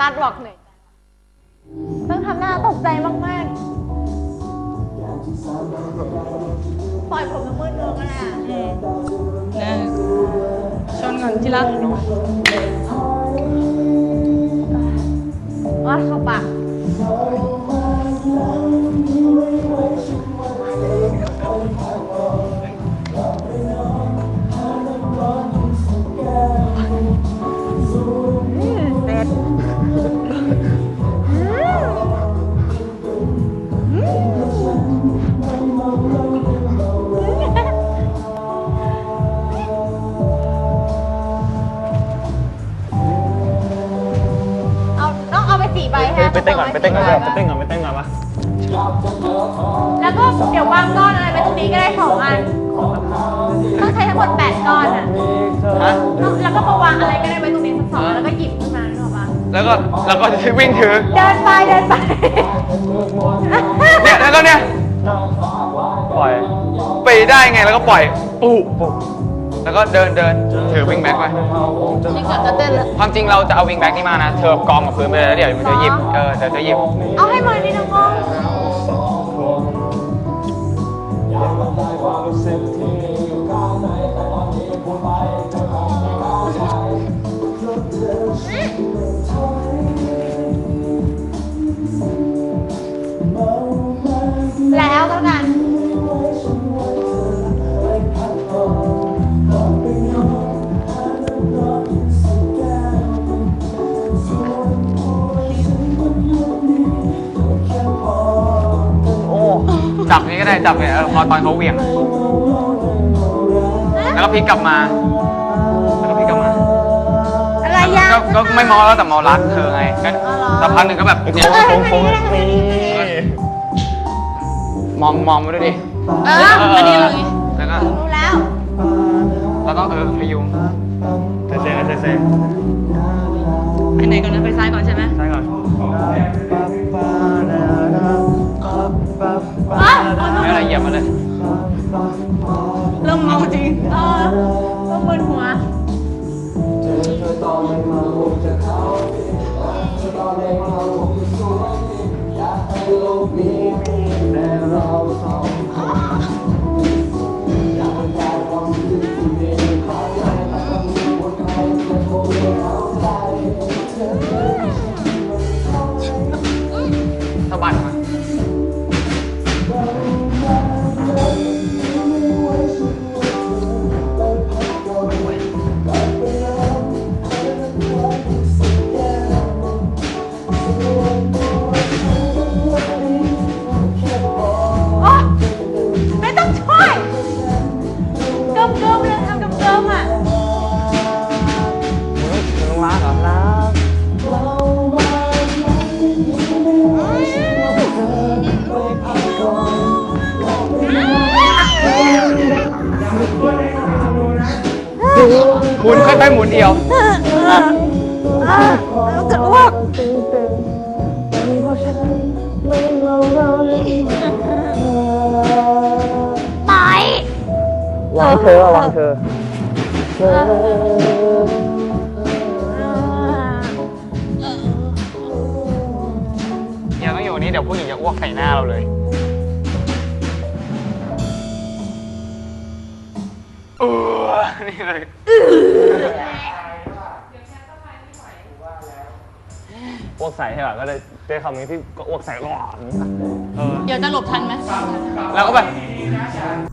นัดบอกเหนื่อยต้องทำหน้าตกใจมากๆ ปล่อยผมน้ำมืดลงก็ได้อะนะชนก่อนที่รักว่าเข้าปาก ไปเต้นก่อนไปเต้นก่อนไปเต้นก่อนไปเต้นก่อนปะแล้วก็เดี๋ยววางก้อนอะไรไปตรงนี้ก็ได้สองอัน ต้องใช้ทั้งหมดแปดก้อนอะฮะแล้วก็มาวางอะไรก็ได้ไว้ตรงนี้สักสองอันแล้วก็หยิบขึ้นมานึกออกปะแล้วก็แล้วก็วิ่งถือเดินไปเดินไปเนี่ยแล้วก็เนี่ยปล่อยไปได้ไงแล้วก็ปล่อยปุ๊บปุ๊บ แล้วก็เดินเดินถือวิ่งแบ็คไปนี่เกิดจะเต้นแล้วความจริงเราจะเอาวิ่งแบ็คนี่มานะ เธอกองกับพื้นไปเลยแล้วเดี๋ยวมันจะหยิบ เออเดี๋ยวจะหยิบ เอาให้มันนี่น้องงง จับนี่ก็ได้จับเนี่ยพอตอนเขาเหวี่ยงแล้วก็พลิกกลับมา แล้วก็พลิกกลับมา อะไรยังก็ก็ไม่มองแล้วแต่มองรักเธอไงก็สักพักหนึ่งก็แบบเนี่ยเออทำไมนี่ทำไมนี่มองมองมาด้วยดิเออเอออันนี้เอเราอแล้วก็ รู้แล้ว แล้วก็เออพยุงเซเซเซเซไปไหนก่อนนะไปซ้ายก่อนใช่ไหมใช่ก่อน เรเหยียบมาเลย เริ่มเมาจริง เออต้องมึนหัวสะ มุนค่อยๆหมุนเดียวจะอ้วกไปวางเธอวางเธออย่าต้องอยู่นี้เดี๋ยวผู้หญิงจะอ้วกใส่หน้าเราเลย นี่เลยอ้วกใส่ใช่ป่ะก็เลยได้คำนี้ที่ก็อ้วกใส่หลอดเออ เดี๋ยวจะหลบทันไหม แล้วก็แบบ